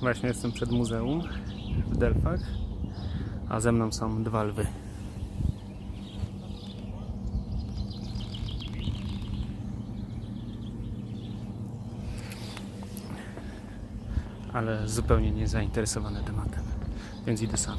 Właśnie jestem przed muzeum w Delfach, a ze mną są dwa lwy. Ale zupełnie nie zainteresowany tematem, więc idę sam.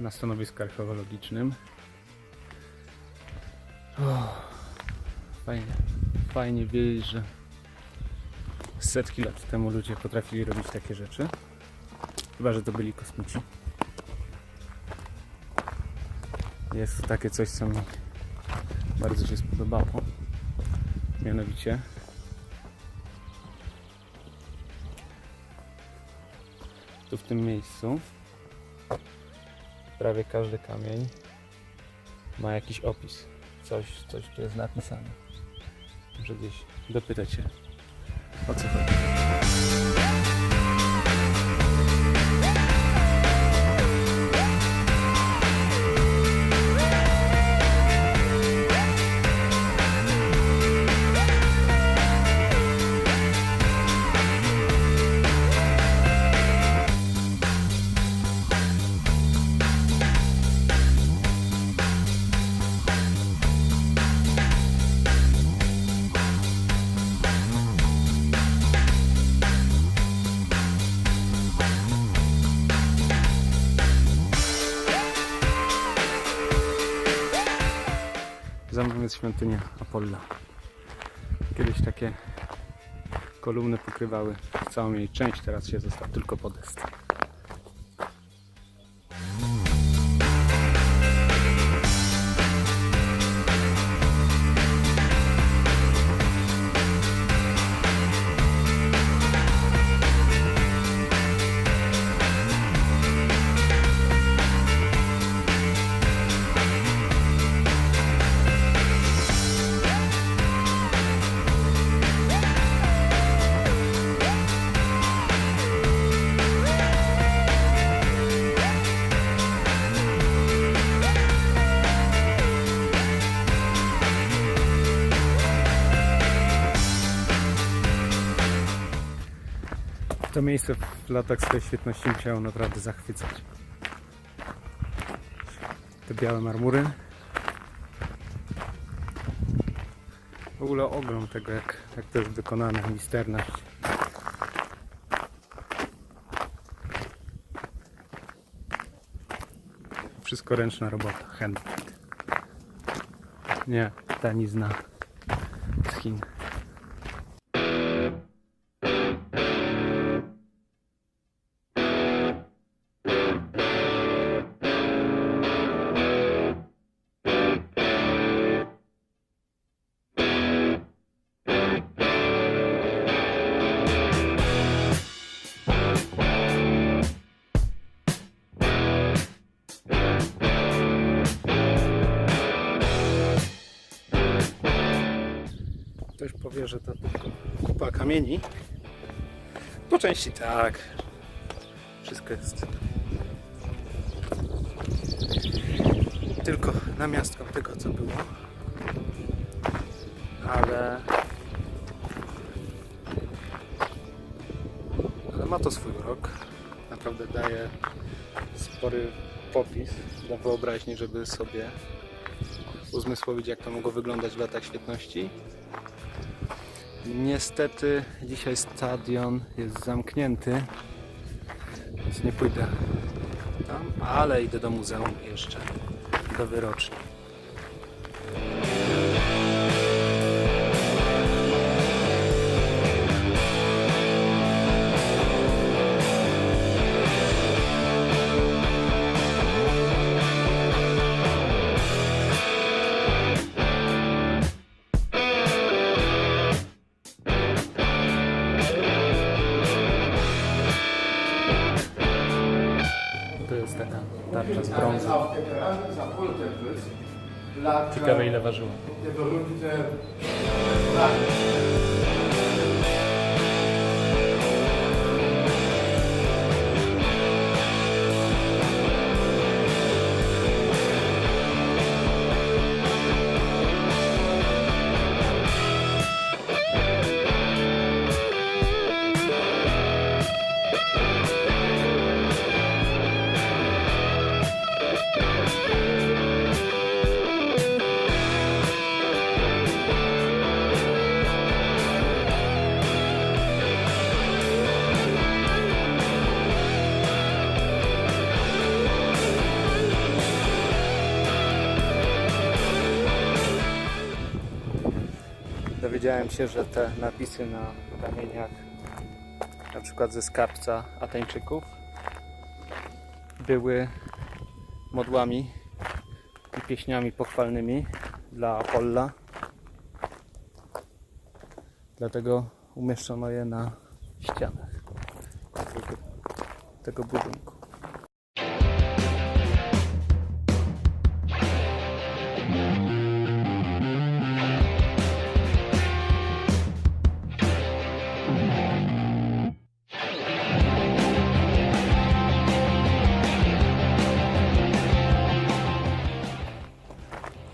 Na stanowisku archeologicznym. Fajnie, fajnie wiedzieć, że setki lat temu ludzie potrafili robić takie rzeczy. Chyba, że to byli kosmici. Jest to takie coś, co mi bardzo się spodobało. Mianowicie tu w tym miejscu prawie każdy kamień ma jakiś opis. Coś, coś tu jest napisane. Muszę gdzieś dopytać się o co chodzi. Świątynia Apolla. Kiedyś takie kolumny pokrywały całą jej część, teraz się został tylko podest. To miejsce w latach swojej świetności musiało naprawdę zachwycać. Te białe marmury. W ogóle ogrom tego, jak, jak to jest wykonane, misterność. Wszystko ręczna robota, handmade. Nie, tanizna z Chin. Powie, że to kupa kamieni. Po części tak. Wszystko jest tylko namiastką tego, co było. Ale... Ale ma to swój urok. Naprawdę daje spory popis dla wyobraźni, żeby sobie uzmysłowić, jak to mogło wyglądać w latach świetności. Niestety dzisiaj stadion jest zamknięty, więc nie pójdę tam, ale idę do muzeum jeszcze, do wyroczni. niestety. Tarcza z brązu. Ciekawe ile ważyła. Dowiedziałem się, że te napisy na kamieniach, na przykład ze skarbca Ateńczyków, były modłami i pieśniami pochwalnymi dla Apolla. Dlatego umieszczono je na ścianach tego, budynku.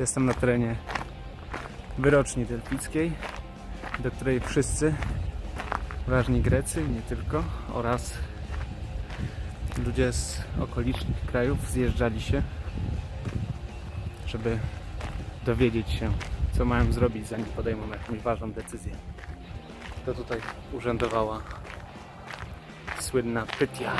Jestem na terenie wyroczni delfickiej, do której wszyscy ważni Grecy, nie tylko, oraz ludzie z okolicznych krajów zjeżdżali się, żeby dowiedzieć się, co mają zrobić, zanim podejmą jakąś ważną decyzję. To tutaj urzędowała słynna Pytia.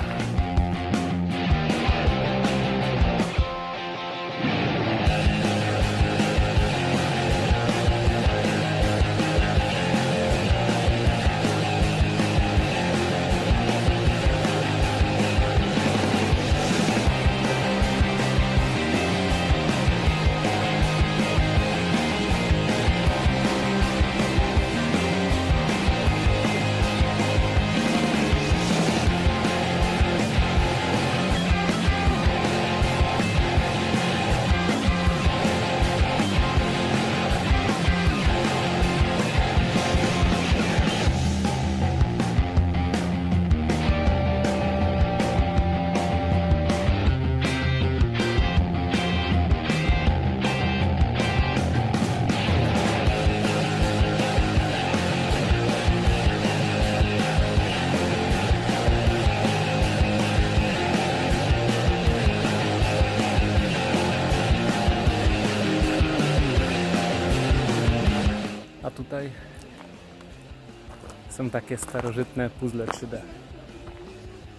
Są takie starożytne puzzle 3D.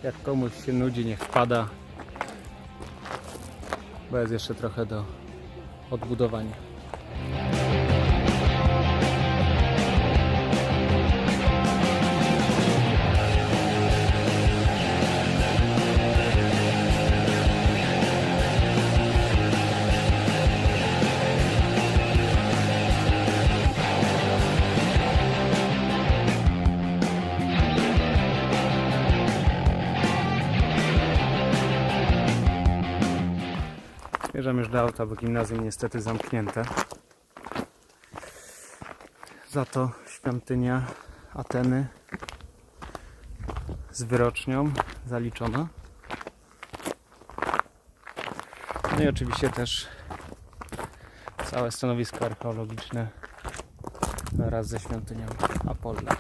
Jak komuś się nudzi, niech wpada, bo jest jeszcze trochę do odbudowania. Zmierzam już do auta, bo gimnazjum niestety zamknięte. Za to świątynia Ateny z wyrocznią zaliczona. No i oczywiście też całe stanowisko archeologiczne wraz ze świątynią Apolla.